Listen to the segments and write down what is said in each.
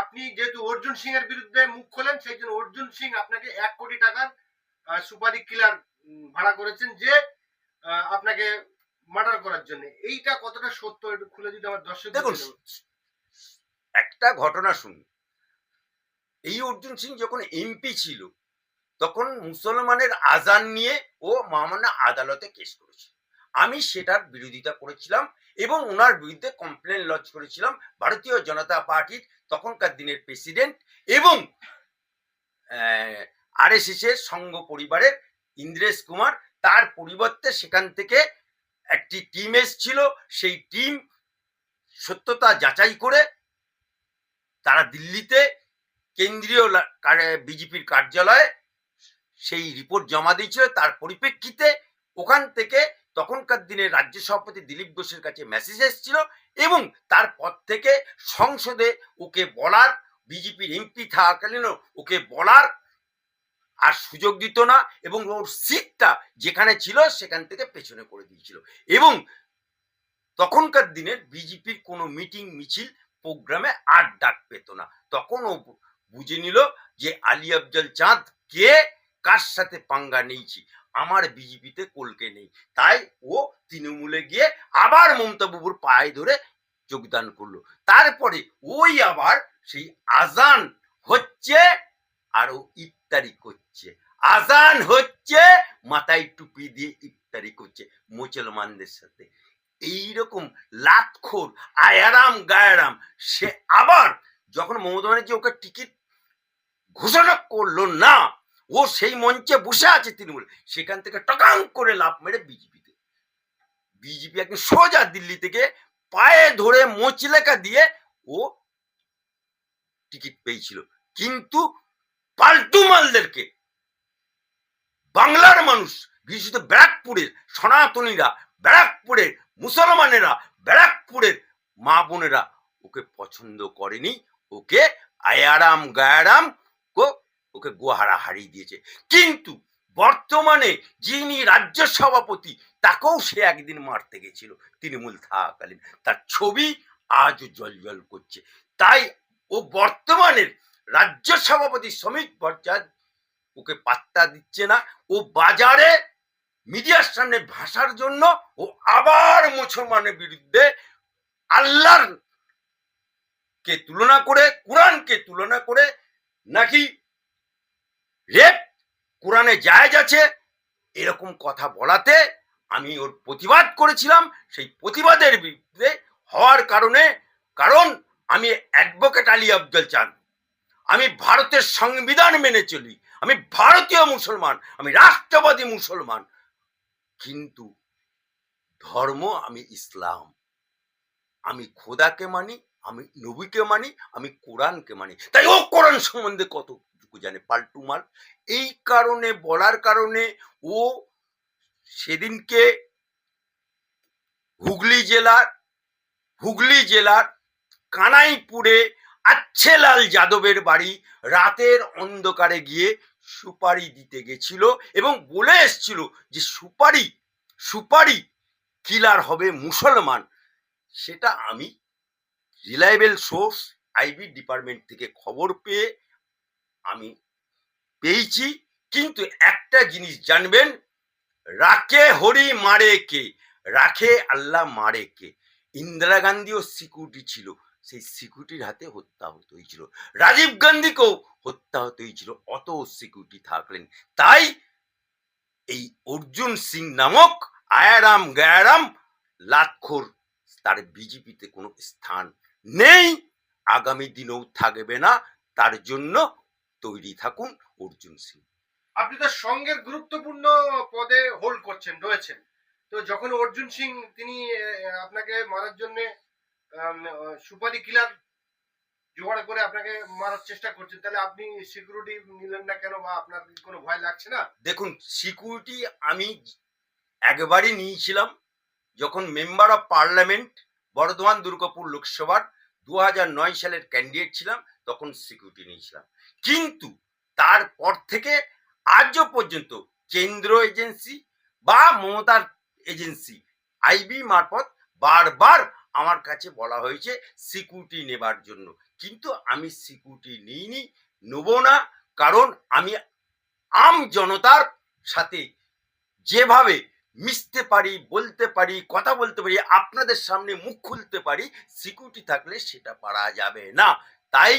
আপনি যেহেতু অর্জুন সিং এর বিরুদ্ধে মুখ খোলেন সেই জন্য অর্জুন সিং আপনাকে এক কোটি টাকার সুপারি কিলার ভাড়া করেছেন যে আপনাকে মার্ডার করার জন্য। এইটা কতটা সত্য একটু খুলে যদি আমার দর্শক দেখুন একটা ঘটনা শুনুন। এই অর্জুন সিং যখন এমপি ছিল তখন মুসলমানের আজান নিয়ে ও মহামান্য আদালতে কেস করেছিল। আমি সেটার বিরোধিতা করেছিলাম এবং ওনার বিরুদ্ধে কমপ্লেন লঞ্চ করেছিলাম ভারতীয় জনতা পার্টির তখনকার দিনের প্রেসিডেন্ট এবং আর এস এর সংঘ পরিবারের ইন্দ্রেশ কুমার, তার পরিবর্তে সেখান থেকে একটি টিম এসছিল। সেই টিম সত্যতা যাচাই করে তারা দিল্লিতে কেন্দ্রীয় বিজেপির কার্যালয়ে সেই রিপোর্ট জমা দিয়েছিল। তার পরিপ্রেক্ষিতে ওখান থেকে তখনকার দিনে রাজ্য সভাপতি দিলীপ ঘোষের কাছে মেসেজ এসেছিল এবং তারপর থেকে সংসদে ওকে বলার, বিজেপির এমপি থাকাকালীনও ওকে বলার আর সুযোগ দিত না এবং ওর সিটটা যেখানে ছিল সেখান থেকে পেছনে করে দিয়েছিল। এবং তখনকার দিনের বিজেপির কোনো মিটিং মিছিল প্রোগ্রামে আর ডাক পেত না। তখন ও বুঝে নিল যে আলী আফজল চাঁদ কে কার সাথে পাঙ্গা নিয়েছি। আমার বিজেপিতে কলকে নেই। তাই ও তৃণমূলে গিয়ে আবার মমতা বাবুর পায়ে ধরে যোগদান করল। তারপরে ওই আবার সেই আজান হচ্ছে আর ও ইফতারি করছে। আজান হচ্ছে, মাথায় টুপি দিয়ে ইফতারি করছে মুসলমানদের সাথে। এইরকম লাতখোর, আয়ারাম গায়ারাম, সে আবার যখন মমতা ব্যানার্জি ওকে টিকিট ঘোষণা করল না ও সেই মঞ্চে বসে আছে তৃণমূল। সেখান থেকে টকাং করে লাভ মেরে বিজেপিতে। বিজেপি একদম সোজা দিল্লি থেকে পায়ে ধরে মোচলেকা দিয়ে ও টিকিট পেয়েছিল। কিন্তু পাল্টু মালদেরকে, বাংলার মানুষ, বিশেষত ব্যারাকপুরের সনাতনীরা, ব্যারাকপুরের মুসলমানেরা, ব্যারাকপুরের মা বোনেরা ওকে পছন্দ করেনি। ওকে আয়ারাম গায়ারাম ওকে গোহারা হারিয়ে দিয়েছে। কিন্তু বর্তমানে যিনি রাজ্য সভাপতি, তাকেও সে একদিন মারতে গেছিল। তৃণমূল থাকাকালীন। তার ছবি আজও জল করছে। তাই ও বর্তমানের রাজ্য সভাপতি শ্রমিক ভট্টাচার্য ওকে পাত্তা দিচ্ছে না। ও বাজারে মিডিয়ার সামনে ভাষার জন্য ও আবার মুসলমানের বিরুদ্ধে আল্লাহর কে তুলনা করে, কোরআনকে তুলনা করে নাকি রেপ কোরআনে জায়েজ আছে, এরকম কথা বলাতে আমি ওর প্রতিবাদ করেছিলাম। সেই প্রতিবাদের বিরুদ্ধে হওয়ার কারণে, কারণ আমি অ্যাডভোকেট আলী আফজল চান। আমি ভারতের সংবিধান মেনে চলি। আমি ভারতীয় মুসলমান, আমি রাষ্ট্রবাদী মুসলমান। কিন্তু ধর্ম, আমি ইসলাম। আমি খোদাকে মানি, আমি নবীকে মানি, আমি কোরআনকে মানি। তাই ও কোরআন সম্বন্ধে কতটুকু জানে পাল্টু মাল। এই কারণে, বলার কারণে ও সেদিনকে হুগলি জেলার হুগলি জেলার কানাইপুরে আচ্ছেলাল যাদবের বাড়ি রাতের অন্ধকারে গিয়ে সুপারি দিতে গেছিল এবং বলে এসছিল যে, সুপারি সুপারি কিলার হবে মুসলমান। সেটা আমি রিলায়েবল সোর্স, আইবি ডিপার্টমেন্ট থেকে খবর পেয়ে আমি পেয়েছি। কিন্তু একটা জিনিস জানবেন, রাখে হরি মারে কে? রাখে আল্লাহ মারে কে? ইন্দিরা গান্ধীও সিকিউরিটি ছিল। সেই সিকিউরিটির হাতে হত্যা হতে হয়েছিল। রাজীব গান্ধীকেও হত্যা হতে হয়েছিল। অত সিকিউরিটি থাকলেন। তাই এই অর্জুন সিং নামক আয়ারাম গায়ারাম লাক্ষর তার বিজেপিতে কোনো স্থান নেই। আগামী দিনেও থাকবে না। তার জন্য তৈরি থাকুন অর্জুন সিং। আপনি তো সঙ্গের গুরুত্বপূর্ণ পদে হোল্ড করছেন রয়েছেন। তো যখন অর্জুন সিং তিনি আপনাকে মারার জন্য সুপারি কিলার জোগাড় করে আপনাকে মারার চেষ্টা করছেন তাহলে আপনি সিকিউরিটি নিলেন না কেন বা আপনার কোনো ভয় লাগছে না? দেখুন সিকিউরিটি আমি একবারই নিয়েছিলাম যখন member of parliament Bardhaman Durgapur লোকসভার দু নয় সালের ক্যান্ডিডেট ছিলাম। তখন সিকিউরিটি নিয়েছিলাম। কিন্তু তারপর থেকে আজও পর্যন্ত কেন্দ্র এজেন্সি বা মমতার এজেন্সি আইবি মারফত বারবার আমার কাছে বলা হয়েছে সিকিউরিটি নেবার জন্য। কিন্তু আমি সিকিউরিটি নিইনি, নেব না, কারণ আমি আম জনতার সাথে যেভাবে মিশতে পারি, বলতে পারি, কথা বলতে পারি, আপনাদের সামনে মুখ খুলতে পারি সিকিউরিটি থাকলে সেটা পারা যাবে না। তাই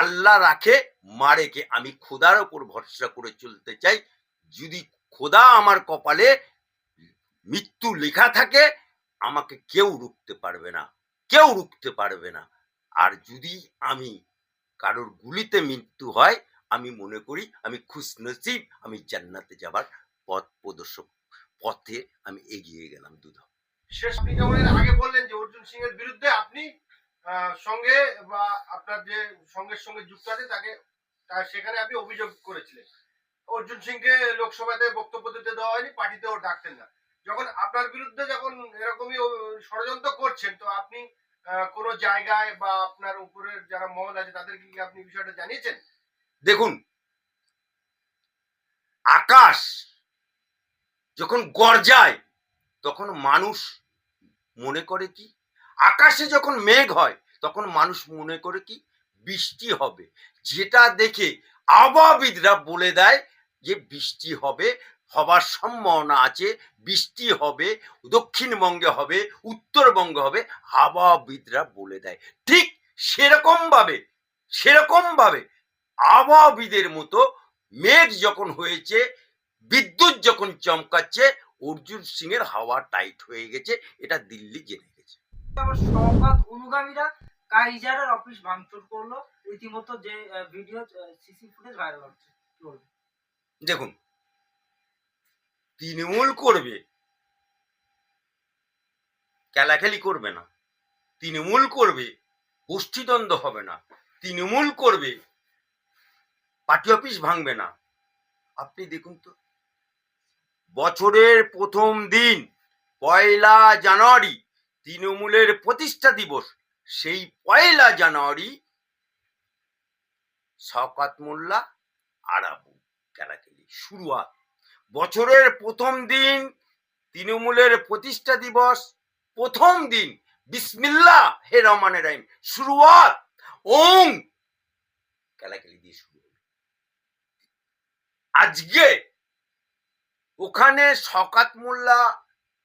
আল্লাহ রাখে মারেকে আমি খোদার ওপর ভরসা করে চলতে চাই। যদি খোদা আমার কপালে মৃত্যু লেখা থাকে, আমাকে কেউ রুখতে পারবে না। কেউ রুখতে পারবে না। আর যদি আমি কারোর গুলিতে মৃত্যু হয়, আমি মনে করি আমি খুশনসিব, আমি জান্নাতে যাবার পথ প্রদর্শক, পথে আমি এগিয়ে গেলাম দুধ। শেষ আগে বললেন যে অর্জুন সিং এর বিরুদ্ধে আপনি সঙ্গে বা আপনার যে সঙ্গের সঙ্গে যুক্ত আছে, তাকে সেখানে আপনি অভিযোগ করেছিলেন। অর্জুন সিংকে লোকসভাতে বক্তব্য দিতে দেওয়া হয়নি, পার্টিতেও ডাকতেন না। যখন আপনার বিরুদ্ধে যখন এরকমই ষড়যন্ত্র করছেন, তো আপনি কোনো জায়গায় বা আপনার উপরের যারা মহল আছে, তাদেরকে কি আপনি বিষয়টা জানিয়েছেন? দেখুন, আকাশ যখন গর্জায়, তখন মানুষ মনে করে কি? আকাশে যখন মেঘ হয়, তখন মানুষ মনে করে কি বৃষ্টি হবে। যেটা দেখে আবহাওয়াবিদরা বলে দেয় যে বৃষ্টি হবে, হবার সম্ভাবনা আছে, বৃষ্টি হবে, দক্ষিণবঙ্গে হবে, উত্তরবঙ্গে হবে আবহাওয়াবিদরা বলে দেয়। ঠিক সেরকম ভাবে সেরকম ভাবে আবহাওয়াবিদের মতো মেঘ যখন হয়েছে, বিদ্যুৎ যখন চমকাচ্ছে, অর্জুন সিং এর হাওয়া টাইট হয়ে গেছে, এটা দিল্লি জেনে। সহপাত অনুগামীরা কাইজারের অফিস ভাঙচুর করল। রীতিমতো যে ভিডিও সিসি ফুটেজ ভাইরাল হচ্ছে। দেখুন, তৃণমূল করবে, খেলাখেলি করবে না। তৃণমূল করবে, গোষ্ঠীদ্বন্দ্ব হবে না। তৃণমূল করবে পার্টি অফিস ভাঙবে না। আপনি দেখুন তো, বছরের প্রথম দিন, পয়লা জানুয়ারি তৃণমূলের প্রতিষ্ঠা দিবস, সেই পয়লা জানুয়ারি শওকাত মোল্লা আরাবু খেলাখেলি শুরুয়াত। বছরের প্রথম দিন তৃণমূলের প্রতিষ্ঠা দিবস, প্রথম দিন বিসমিল্লা হে রহমান রাহিম, শুরুয়াত। ওং খেলাখেলি দিয়ে শুরু আজকে ওখানে শকাত মোল্লা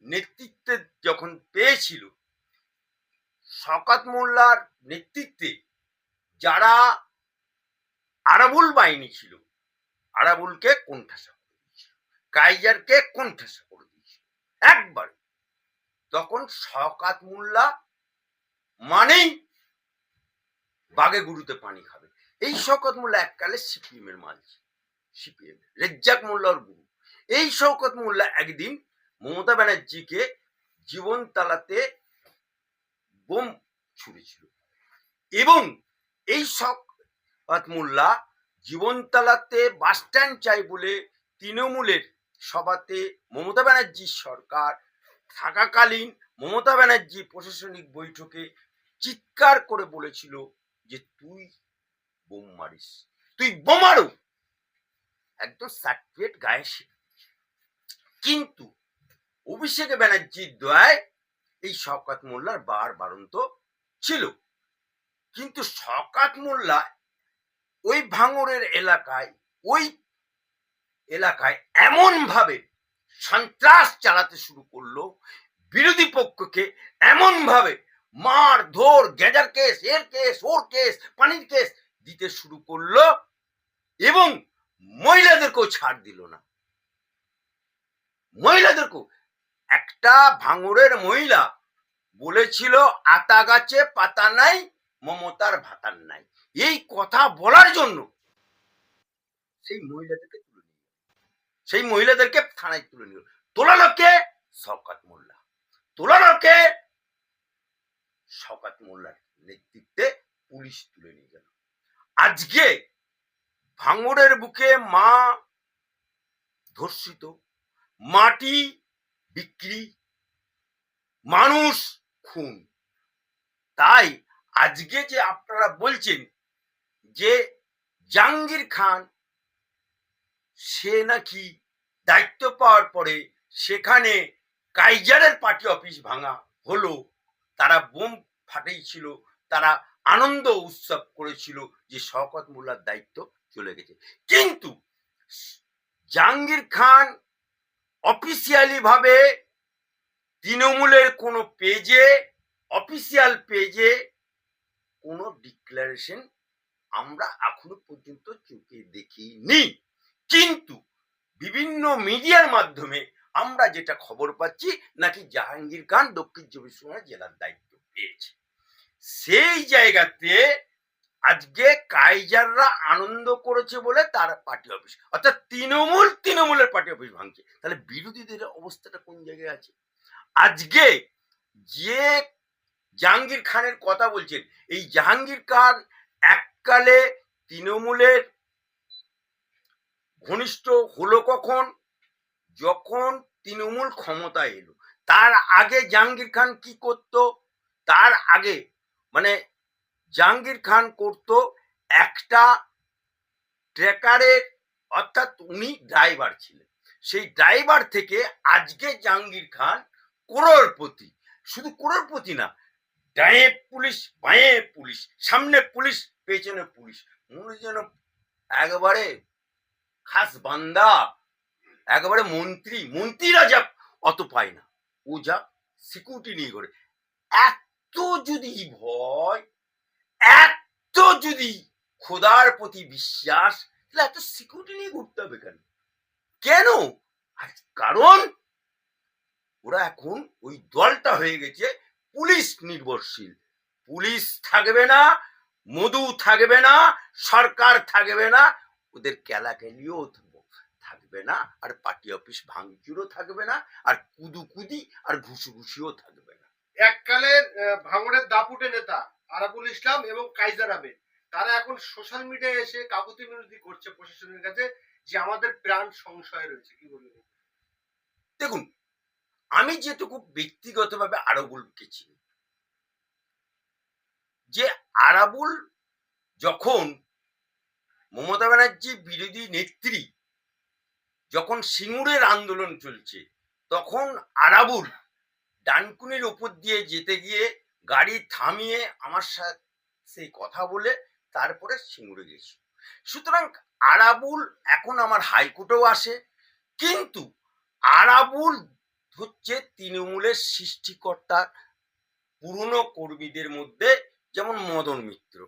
নেতৃত্বে যখন পেয়েছিল শকাত মোল্লার নেতৃত্বে যারা আরাবুল বাহিনী ছিল, আরাবুলকে কোণঠাসা করে দিয়েছিল, কাইজারকে কোণঠাসা করে দিয়েছিল। একবার তখন শকাত মোল্লা মানেই বাগে গুরুতে পানি খাবে। এই শওকত মোল্লা এককালে সিপিএম এর মাল সিপিএম, রেজ্জাক মোল্লার গুরু। এই শওকত মোল্লা একদিন মমতা ব্যানার্জিকে জীবন তালাতে বোম ছুড়েছিল। এবং এই শওকত মোল্লা জীবনতলাতে বাস স্ট্যান্ড চাই বলে তৃণমূলের সভাতে মমতা ব্যানার্জির সরকার থাকাকালীন মমতা ব্যানার্জি প্রশাসনিক বৈঠকে চিৎকার করে বলেছিল যে, তুই বোম মারিস, তুই বোমারো একদম সার্টিফিকেট গায়ে কিন্তু অভিষেক ব্যানার্জির দয়ায় এই শওকাত মোল্লার বার বারন্ত ছিল। কিন্তু শওকাত মোল্লা ওই ভাঙরের এলাকায়, ওই এলাকায় এমন ভাবে সন্ত্রাস চালাতে শুরু করল, বিরোধী পক্ষকে এমন ভাবে মার ধর গেজার কেস, এর কেস, ওর কেস, পানির কেস দিতে শুরু করল এবং মহিলাদেরকেও ছাড় দিল না। মহিলাদেরকেও একটা ভাঙরের মহিলা বলেছিল, আতা গাছে পাতা নাই, মমতার ভাতার নাই। এই কথা বলার জন্য সেই মহিলাদেরকে তুলে সেই মহিলাদেরকে থানায় তুলে নিল তোলালো কে শওকাত মোল্লা। তোলালো কে শওকাত মোল্লার নেতৃত্বে পুলিশ তুলে নিয়ে গেল। আজকে ভাঙড়ের বুকে মা ধর্ষিত, মাটি বিক্রি, মানুষ খুন। তাই আজকে যে আপনারা বলছেন যে জাহাঙ্গীর খান, সে নাকি দায়িত্ব পাওয়ার পরে সেখানে কাইজারের পার্টি অফিস ভাঙা হলো, তারা বোম ফাটিয়েছিল তারা আনন্দ উৎসব করেছিল যে শওকত মোল্লার দায়িত্ব চলে গেছে। কিন্তু জাহাঙ্গীর খান অফিসিয়ালি ভাবে তৃণমূলের কোনো পেজে অফিসিয়াল পেজে কোনো ডিক্লারেশন আমরা এখনও পর্যন্ত চোখে দেখিনি। কিন্তু বিভিন্ন মিডিয়ার মাধ্যমে আমরা যেটা খবর পাচ্ছি, নাকি জাহাঙ্গীর খান দক্ষিণ চব্বিশ পরগনা জেলার দায়িত্ব পেয়েছে। সেই জায়গাতে আজকে কাইজাররা আনন্দ করেছে বলে তার পার্টি অফিস। অর্থাৎ তৃণমূল তৃণমূলের পার্টি অফিস ভাঙছে। তাহলে বিরোধীদের অবস্থাটা কোন জায়গায় আছে? আজকে যে জাহাঙ্গীর খানের কথা বলছেন, এই জাহাঙ্গীর খান এককালে তৃণমূলের ঘনিষ্ঠ হলো কখন? যখন তৃণমূল ক্ষমতায় এলো। তার আগে জাহাঙ্গীর খান কি করত? তার আগে মানে জাহাঙ্গীর খান করত একটা ট্রেকারের অর্থাৎ উনি ড্রাইভার ছিলেন। সেই ড্রাইভার থেকে আজকে জাহাঙ্গীর খান করোড়পতি। শুধু করোড়পতি না, ডায়ে পুলিশ, বাঁয়ে পুলিশ, সামনে পুলিশ, পেছনে পুলিশ। মনে যেন একবারে খাস বান্দা, একেবারে মন্ত্রী, মন্ত্রীরা যা অত পায় না। ও যা সিকিউরিটি নিয়ে করে এত যদি ভয় এত যদি খোদার প্রতি বিশ্বাস তাহলে এত সিকিউরিটি নিয়ে ঘুরতে হবে কেন? কেন? আর কারণ ওরা এখন ওই দলটা হয়ে গেছে পুলিশ নির্ভরশীল। পুলিশ থাকবে না মধু থাকবে না সরকার থাকবে না ওদের কেলাকেলিও থাকবে না আর পার্টি অফিস ভাঙচুরও থাকবে না আর কুদুকুদি আর ঘুষুঘুষিও থাকবে না। এককালের আহ, ভাঙড়ের দাপুটে নেতা। আরাবুল ইসলাম এবং কাইজার আবেদ তারা এখন সোশ্যাল মিডিয়ায় এসে কাকুতি মিনতি করছে প্রশাসনের কাছে যে আমাদের প্রাণ সংশয় রয়েছে। কি বলবেন? দেখুন, আমি যেটুকু ব্যক্তিগতভাবে আরাবুলকে চিনি, যে আরাবুল যখন মমতা ব্যানার্জি বিরোধী নেত্রী যখন সিঙ্গুরের আন্দোলন চলছে, তখন আরাবুল ডানকুনির উপর দিয়ে যেতে গিয়ে গাড়ি থামিয়ে আমার সাথে সেই কথা বলে তারপরে সিঙ্গুরে গেছি। সুতরাং আরাবুল এখন আমার হাইকোর্টেও আসে, কিন্তু আরাবুল হচ্ছে তৃণমূলের সৃষ্টিকর্তা, পুরনো কর্মীদের মধ্যে যেমন মদন মিত্র।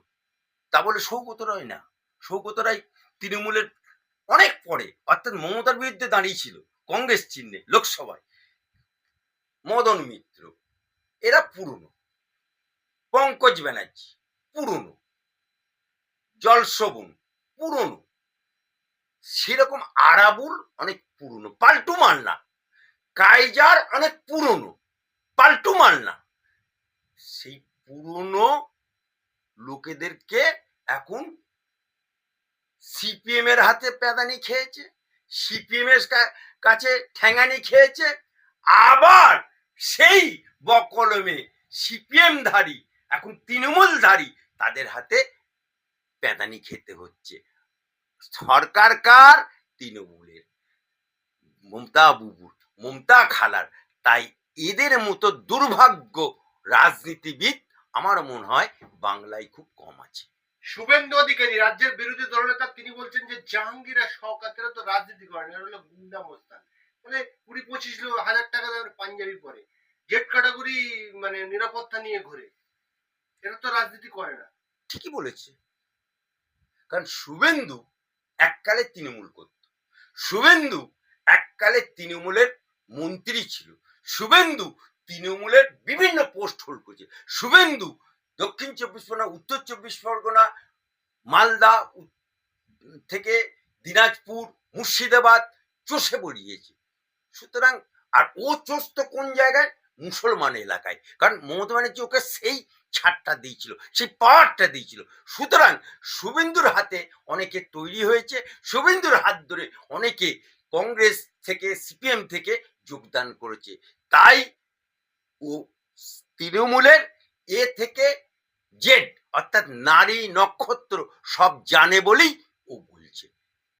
তা বলে সৌগত রায় না। সৌগত রায় তৃণমূলের অনেক পরে, অর্থাৎ মমতার বিরুদ্ধে দাঁড়িয়েছিল কংগ্রেস চিহ্নে, লোকসভায়। মদন মিত্র, এরা পুরনো। পঙ্কজ ব্যানার্জি, পুরনো জলশোভন পুরনো। সেরকম আরাবুল অনেক পুরনো, পাল্টু মান্না, কাইজার অনেক পুরনো, পাল্টু মান্না। সেই পুরনো লোকেদেরকে এখন সিপিএম এর হাতে প্যাদানি খেয়েছে সিপিএম এর কাছে ঠ্যাঙানি খেয়েছে, আবার সেই বকলমে সিপিএম ধারী এখন তৃণমূল ধারী, তাদের হাতে প্যাদানি খেতে হচ্ছে। সরকার কার? তৃণমূলের। মমতা বুবুর মমতা খালার। তাই এদের মতো দুর্ভাগ্য রাজনীতিবিদ আমার মনে হয় বাংলায় খুব কম আছে। শুভেন্দু অধিকারী, রাজ্যের বিরোধী দলনেতা, তিনি বলছেন যে জাহাঙ্গীর শওকাতেরা তো রাজনীতি করেন এরা হলো গুন্ডা মোস্তান। মানে কুড়ি পঁচিশ হাজার টাকা দামের পাঞ্জাবি পরে। জেট ক্যাটাগরি মানে নিরাপত্তা নিয়ে ঘুরে। এরা তো রাজনীতি করে না। ঠিকই বলেছে। কারণ শুভেন্দু এককালে তৃণমূল করত। শুভেন্দু এককালে তৃণমূলের মন্ত্রী ছিল। শুভেন্দু তৃণমূলের বিভিন্ন পোস্ট হোল্ড করেছে। শুভেন্দু দক্ষিণ চব্বিশ পরগনা, উত্তর চব্বিশ পরগনা, মালদা থেকে দিনাজপুর, মুর্শিদাবাদ চষে বেরিয়েছে। সুতরাং, আর ও চোষ কোন জায়গায়? মুসলমান এলাকায়। কারণ মমতা ব্যানার্জি ওকে সেই ছাড়টা দিয়েছিল, সেই পাওয়ারটা দিয়েছিল। সুতরাং শুভেন্দুর হাতে অনেকে তৈরি হয়েছে, শুভেন্দুর হাত ধরে অনেকে কংগ্রেস থেকে, সিপিএম থেকে যোগদান করেছে। তাই ও তৃণমূলের এ থেকে জেড, অর্থাৎ নারী নক্ষত্র সব জানে বলেই